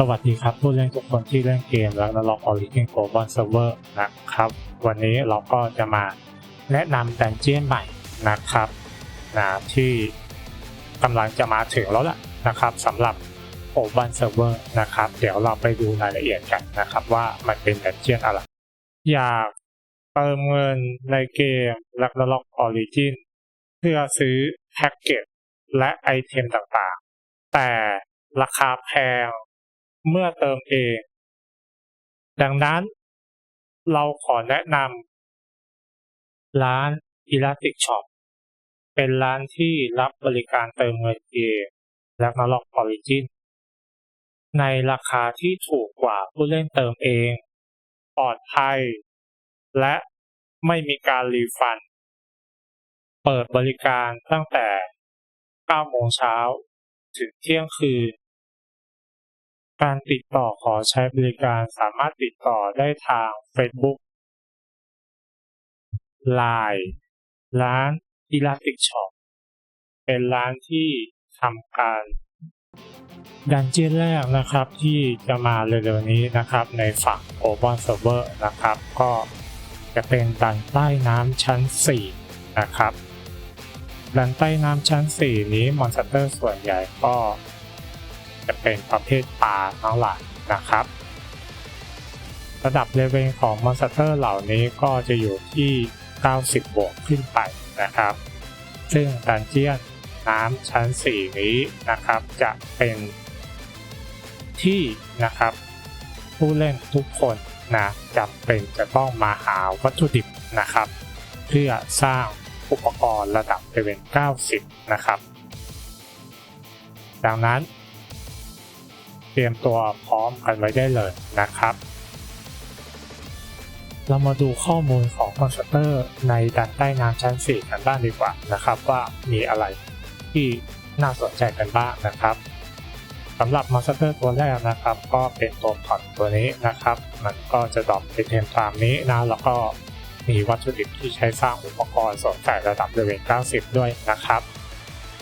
สวัสดีครับผู้เล่นทุกคนที่เล่นเกมแล้วลอกออริจินโกลบอลเซิร์ฟเวอร์นะครับ วันนี้เราก็จะมาแนะนำดันเจียนใหม่นะครับนะที่กำลังจะมาถึงแล้วล่ะนะครับสำหรับโอบันเซิร์ฟเวอร์นะครับ เดี๋ยวเราไปดูรายละเอียดกันนะครับ ว่ามันเป็นดันเจียนอะไร อยากเติมเงินในเกมลักล็อกออริจินเพื่อซื้อแพ็กเกจและไอเทมต่างๆ แต่ราคาแพง เมื่อเติมเอง ดังนั้นเราขอแนะนำร้าน Elastic Shop เป็นร้านที่รับบริการเติมเงินเกมและมาล็อกออริจินในราคาที่ถูกกว่าผู้เล่นเติมเอง ปลอดภัย และไม่มีการรีฟัน เปิดบริการตั้งแต่ 9 โมงเช้า ถึงเที่ยงคืน การติดต่อขอใช้บริการสามารถติดต่อได้ทาง Facebook Line ร้าน Elastic Shop เป็นร้านที่ทำการดันเจียนแรกนะครับที่จะมาเร็วๆนี้นะครับในฝั่ง Open Server นะครับ ก็จะเป็นดันใต้น้ำชั้น 4 นะครับ ดันใต้น้ำชั้น 4 นี้มอนสเตอร์ส่วนใหญ่ก็ จะเป็นประเภทปลาทั้งหลายนะครับ ระดับเลเวลของมอนสเตอร์เหล่านี้ก็จะอยู่ที่ 90 บวกขึ้นไปนะครับ ซึ่งดันเจียนน้ำชั้น 4 นี้นะครับจะเป็นที่นะครับ ผู้เล่นทุกคนนะจำเป็นจะต้องมาหาวัตถุดิบนะครับ เพื่อสร้างอุปกรณ์ระดับเลเวล90 นะครับ ดังนั้น รียมตัวพร้อมกันไว้ได้เลยนะครับ เรามาดูข้อมูลของมอนสเตอร์ในดันใต้น้ำชั้น 4 กันบ้างดีกว่านะครับ ว่ามีอะไรที่น่าสนใจกันบ้างนะครับสำหรับมอนสเตอร์ตัวแรกนะครับ ก็เป็นตัวผ่อนตัวนี้นะครับ มันก็จะดรอปไอเทมตามนี้นะแล้วก็มีวัตถุดิบที่ใช้สร้างอุปกรณ์สวมใส่ระดับเลเวล90 ด้วยนะครับ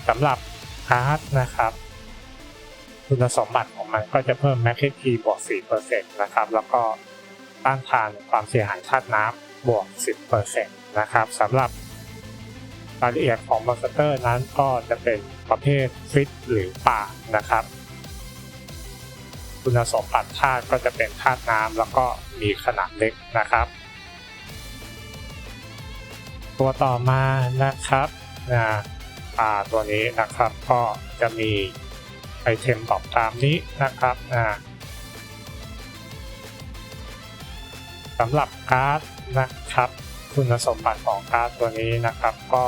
สำหรับการ์ดนะครับ คุณสมบัติของมันก็จะเพิ่ม Max HP บวก4%นะครับ แล้วก็ต้านทานความเสียหายธาตุน้ำบวก 10%นะครับสำหรับรายละเอียดของมอนสเตอร์นั้นก็จะเป็นประเภทฟิตหรือป่านะครับ คุณสมบัติธาตุก็จะเป็นธาตุน้ำแล้วก็มีขนาดเล็กนะครับ ตัวต่อมานะครับนะป่าตัวนี้นะครับก็จะมี ไอเทมตอบตามนี้นะครับสำหรับการ์ดนะครับ คุณสมบัติของการ์ดตัวนี้นะครับ ก็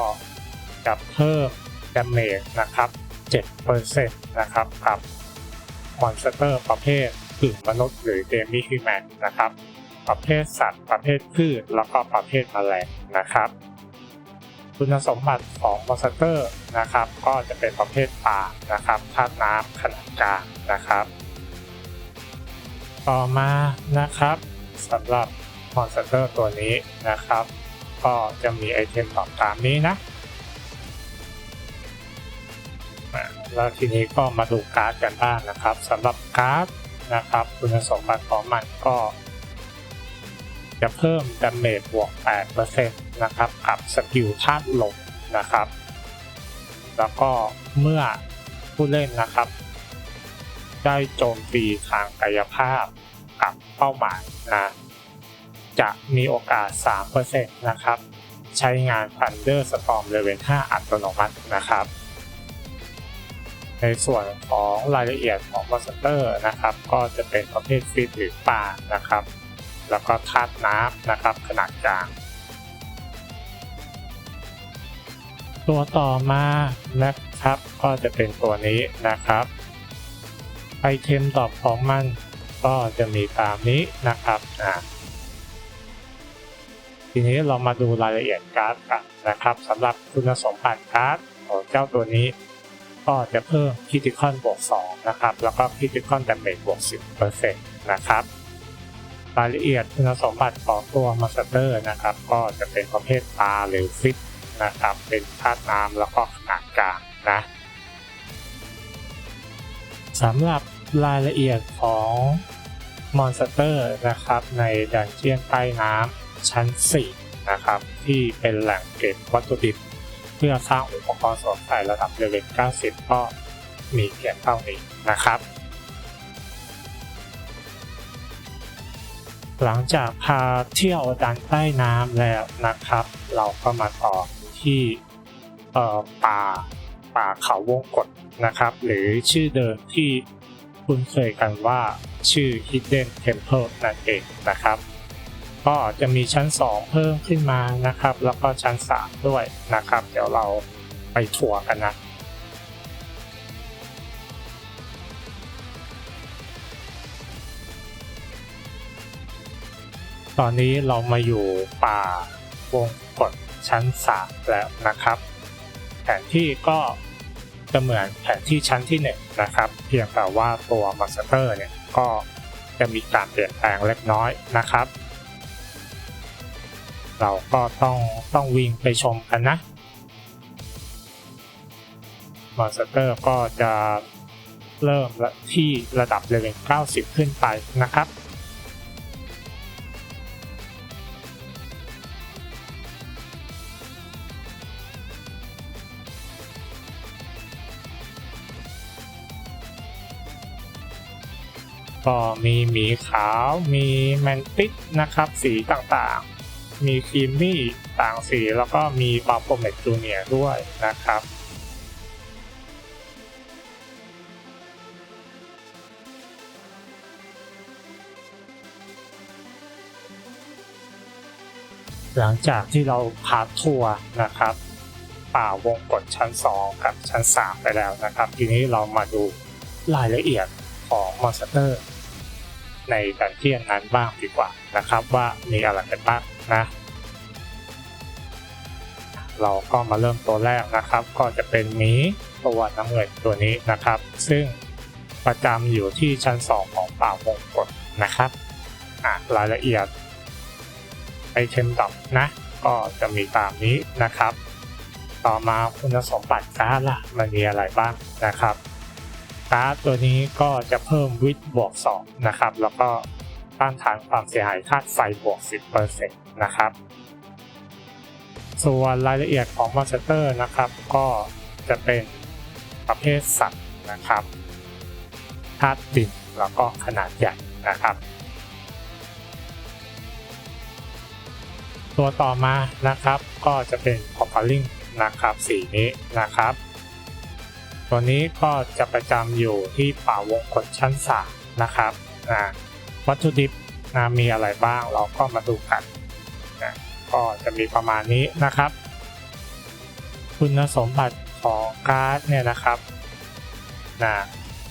จะเพิ่มดาเมจนะครับ7%นะครับกับมอนสเตอร์ประเภทกึ่งมนุษย์หรือเดมิฮิแมนนะครับ ประเภทสัตว์ ประเภทพืชแล้วก็ประเภทแมลงนะครับ คุณสมบัติของมอนสเตอร์นะครับ ก็จะเป็นประเภทป่านะครับธาตุน้ำขนาดกลางนะครับ ต่อมานะครับสำหรับมอนสเตอร์ตัวนี้นะครับ ก็จะมีไอเทมตอบตามนี้นะอะแล้วทีนี้ก็มาดูการ์ดกันบ้างนะครับสำหรับการ์ดนะครับ คุณสมบัติของมันก็ จะเพิ่มดาเมจบวก 8%นะครับกับสกิลธาตุลมนะครับ แล้วก็เมื่อผู้เล่นนะครับ ได้โจมตีทางกายภาพกับเป้าหมายนะจะมีโอกาส 3%นะครับ ใช้งาน Thunder Storm Level 5 อัตโนมัตินะครับ ในส่วนของรายละเอียดของมอนสเตอร์นะครับ ก็จะเป็นประเภทฟิตหรือป่านะครับ แล้วก็ธาตุน้ำนะครับขนาดกลาง ตัวต่อมานะครับก็จะเป็นตัวนี้นะครับไอเทมตอบของมันก็จะมีตามนี้นะครับอ่าทีนี้เรามาดูรายละเอียดการ์ดกันนะครับสำหรับคุณสมบัติการ์ดของเจ้าตัวนี้ ก็จะเพิ่มคิติคอนบวก2นะครับ แล้วก็คิติคอนแดาเมจบวก 10%นะครับ รายละเอียดคุณสมบัติของตัวมาสเตอร์นะครับ ก็จะเป็นประเภทปลาหรือฟิตนะครับ เป็นธาตุน้ำแล้วก็ขนาดกลางนะสำหรับรายละเอียดของมอนสเตอร์นะครับ ในดันเจียนใต้น้ำชั้น 4 นะครับ ที่เป็นแหล่งเก็บวัตถุดิบ เพื่อสร้างอุปกรณ์สวมใส่ระดับเลเวล90 ก็มีเพียงเท่านี้นะครับ หลังจากพาเที่ยวดันใต้น้ำแล้วนะครับ เราก็มาต่อที่เอ่อป่าป่าเขาวงกฏนะครับ หรือชื่อเดิมที่คุ้นเคยกันว่าชื่อ Hidden Temple นั่นเองนะครับ ก็จะมีชั้น 2 เพิ่มขึ้นมานะครับ แล้วก็ชั้น 3 ด้วยนะครับ เดี๋ยวเราไปทัวร์กันนะ ตอนนี้เรามาอยู่ป่าวงกฏชั้น 3 แล้วนะครับ แผนที่ก็จะเหมือนแผนที่ชั้นที่ 1 นะครับ เพียงแต่ว่าตัวมาสเตอร์เนี่ยก็จะมีการเปลี่ยนแปลงเล็กน้อยนะครับ เราก็ต้องต้องวิ่งไปชมกันนะมอนสเตอร์ก็จะเริ่มที่ระดับเลเวล90 ขึ้นไปนะครับ ก็มีหมีขาว มีแมนติสนะครับ สีต่างๆ มีครีมมี่ต่างสี แล้วก็มีบาโฟเมตจูเนียด้วยนะครับหลังจากที่เราพาทัวร์นะครับ ป่าวงกฏชั้น 2 กับชั้น 3 ไปแล้วนะครับ ทีนี้เรามาดูรายละเอียด ของมอนสเตอร์ในดันเจียนนั้นบ้างดีกว่านะครับว่ามีอะไรกันบ้างนะ เราก็มาเริ่มตัวแรกนะครับ ก็จะเป็นมีตัวน้ำเงินตัวนี้นะครับ ซึ่งประจำอยู่ที่ชั้น 2 ของป่าวงกฏนะครับอะรายละเอียดไอเทมดอกนะ ก็จะมีตามนี้นะครับ ต่อมาคุณสมบัติการ์ดล่ะมันมีอะไรบ้างนะครับ การ์ดตัวนี้ก็จะเพิ่มวิทบวก2นะครับ แล้วก็ต้านทานความเสียหายธาตุไฟบวก 10%นะครับ ส่วนรายละเอียดของมอนสเตอร์นะครับ ก็จะเป็นประเภทสัตว์นะครับธาตุดินแล้วก็ขนาดใหญ่นะครับ ตัวต่อมานะครับก็จะเป็นพอปลิงนะครับสีนี้นะครับ ตัวนี้ก็จะประจำอยู่ที่ป่าวงกฏชั้น3นะครับนะวัตถุดิบนะมีอะไรบ้างเราก็มาดูกันนะก็จะมีประมาณนี้นะครับ คุณสมบัติของการ์ดเนี่ยนะครับนะ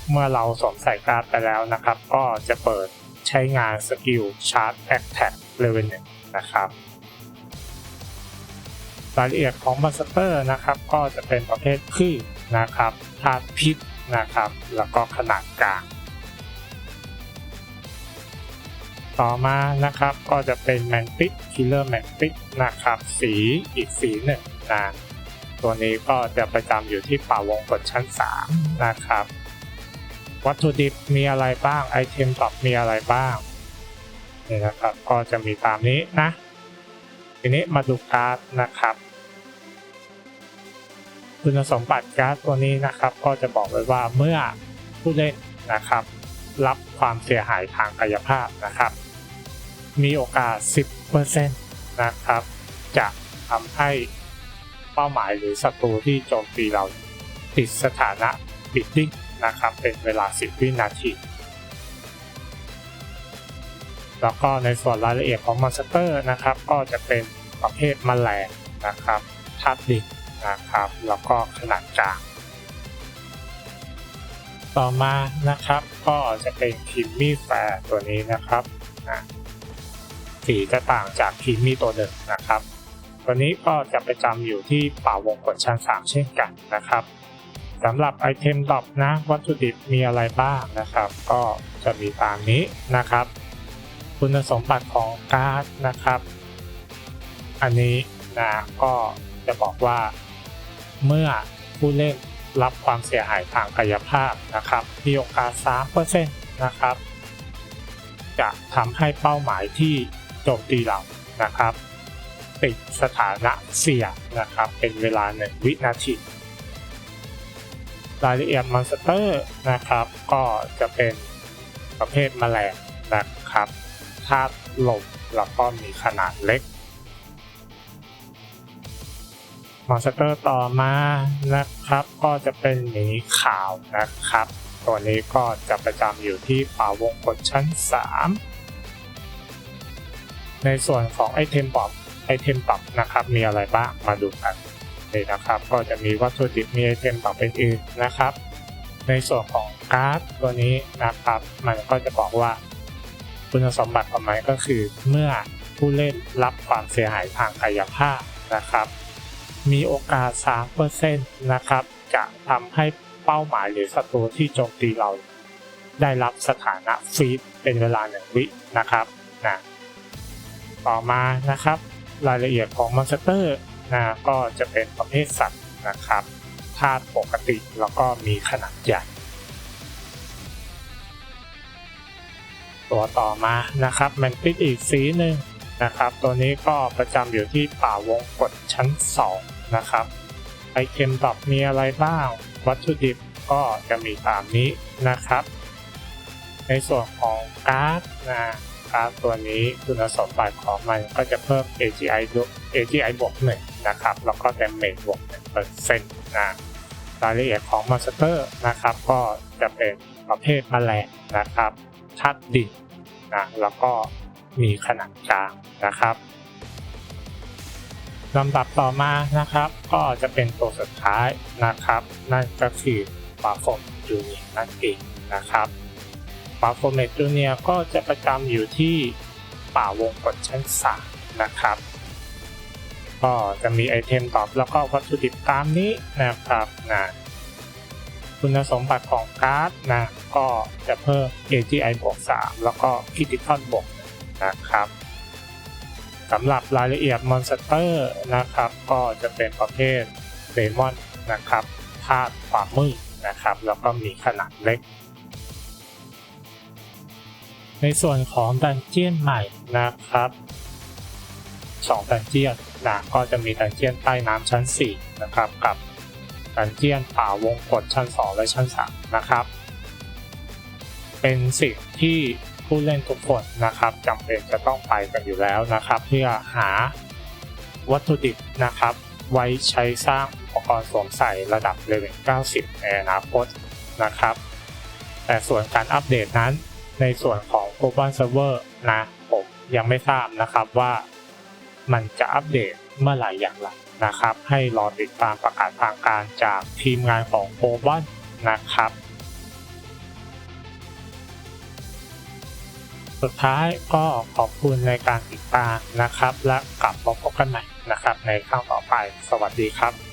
เมื่อเราสวมใส่การ์ดไปแล้วนะครับ ก็จะเปิดใช้งานสกิลชาร์จแอคแท็กเลเวลหนึ่งนะครับรายละเอียดของบัสเตอร์นะครับ ก็จะเป็นประเภทพืช นะครับธาตุพิษนะครับ แล้วก็ขนาดกลาง ต่อมานะครับก็จะเป็นแมนติสคิลเลอร์แมนติสนะครับ สีอีกสีหนึ่งนะตัวนี้ก็จะประจำอยู่ที่ป่าวงกฏชั้น 3 นะครับ วัตถุดิบมีอะไรบ้างไอเทมตอบมีอะไรบ้างนี่นะครับก็จะมีตามนี้นะ ทีนี้มาดูการ์ดนะครับ คุณสมบัติการ์ดตัวนี้นะครับ ก็จะบอกไว้ว่าเมื่อผู้เล่นนะครับ รับความเสียหายทางกายภาพนะครับ มีโอกาส 10%นะครับ จะทำให้เป้าหมายหรือศัตรูที่โจมตีเราติดสถานะบิดดิ้งนะครับ เป็นเวลา 10 วินาทีแล้วก็ในส่วนรายละเอียดของมอนสเตอร์นะครับ ก็จะเป็นประเภทแมลงนะครับธาตุดิน นะครับ แล้วก็ขนาดกลาง ต่อมานะครับก็จะเป็นคิมมี่แฟร์ตัวนี้นะครับนะสีจะต่างจากคิมมี่ตัวเดิมนะครับ ตัวนี้ก็จะประจำอยู่ที่ป่าวงกฏชั้น 3 เช่นกันนะครับสำหรับไอเทมดรอปนะวัตถุดิบมีอะไรบ้างนะครับ ก็จะมีตามนี้นะครับ คุณสมบัติของการ์ดนะครับ อันนี้นะก็จะบอกว่า เมื่อผู้เล่นรับความเสียหายทางกายภาพนะครับ มีโอกาส 3%นะครับ จะทำให้เป้าหมายที่โจมตีเรานะครับ ติดสถานะเสี่ยงนะครับ เป็นเวลา 1 วินาที รายละเอียดมอนสเตอร์นะครับ ก็จะเป็นประเภทแมลงนะครับธาตุลมแล้วก็มีขนาดเล็ก มอนสเตอร์ต่อมานะครับ ก็จะเป็นหมีขาวนะครับ ตัวนี้ก็จะประจำอยู่ที่ป่าวงกฏชั้น 3 ในส่วนของไอเทมปรับไอเทมปรับนะครับ มีอะไรบ้างมาดูกันนี่นะครับ ก็จะมีวัตถุดิบมีไอเทมปรับเป็นอื่นนะครับ ในส่วนของการ์ดตัวนี้นะครับ มันก็จะบอกว่าคุณสมบัติของมันก็คือเมื่อผู้เล่นรับความเสียหายทางกายภาพนะครับ มีโอกาส 3%นะครับ จะทำให้เป้าหมายหรือศัตรูที่โจมตีเรา ได้รับสถานะฟีดเป็นเวลาหนึ่งวินะครับนะต่อมานะครับ รายละเอียดของมอนสเตอร์นะก็จะเป็นประเภทสัตว์นะครับธาตุปกติแล้วก็มีขนาดใหญ่ตัวต่อมานะครับแมนติสอีกสีหนึ่งนะครับ ตัวนี้ก็ประจำอยู่ที่ป่าวงกฏชั้น 2 นะครับไอเทมดรอปมีอะไรบ้าง วัตถุดิบก็จะมีตามนี้นะครับ ในส่วนของการ์ดนะการ์ดตัวนี้คุณสมบัติของมันก็จะเพิ่ม AGI บวก AGI บวกหนึ่งนะครับ แล้วก็ Damage บวกหนึ่งเปอร์เซ็นต์นะรายละเอียดของมอนสเตอร์นะครับ ก็จะเป็นประเภทแมลงนะครับธาตุดินนะแล้วก็มีขนาดกลางนะครับ ลำดับต่อมานะครับ ก็จะเป็นตัวสุดท้ายนะครับ นั่นก็คือปาโฟมจูเนียนั่นเองนะครับปาโฟเมจูเนียก็จะประจำอยู่ที่ป่าวงกฏชั้น3นะครับ ก็จะมีไอเทมตอบแล้วก็วัตถุดิบตามนี้นะครับนะคุณสมบัติของการ์ดนะก็จะเพิ่ม AGI บวก3แล้วก็ Critical บวกนะครับ สำหรับรายละเอียดมอนสเตอร์นะครับก็จะเป็นประเภทเดมอนนะครับธาตุความมืดนะครับ แล้วก็มีขนาดเล็ก ในส่วนของดันเจียนใหม่นะครับ2ดันเจียนนะก็จะมีดันเจียนใต้น้ำชั้น 4 นะครับ กับดันเจียนป่าวงกฏชั้น 2 และชั้น 3 นะครับ เป็นสิ่งที่ ผู้เล่นทุกคนนะครับจำเป็นจะต้องไปกันอยู่แล้วนะครับ เพื่อหาวัตถุดิบนะครับ ไว้ใช้สร้างอุปกรณ์สวมใส่ระดับเลเวล 90 ในอนาคตนะครับ แต่ส่วนการอัปเดตนั้น ในส่วนของ Global Server นะผมยังไม่ทราบนะครับว่ามันจะอัปเดตเมื่อไหร่อย่างไรนะครับ ให้รอติดตามประกาศทางการจากทีมงานของ Global นะครับ สุดท้ายก็ขอบคุณในการติดตามนะครับ และกลับมาพบกันใหม่นะครับ ในครั้งต่อไป สวัสดีครับ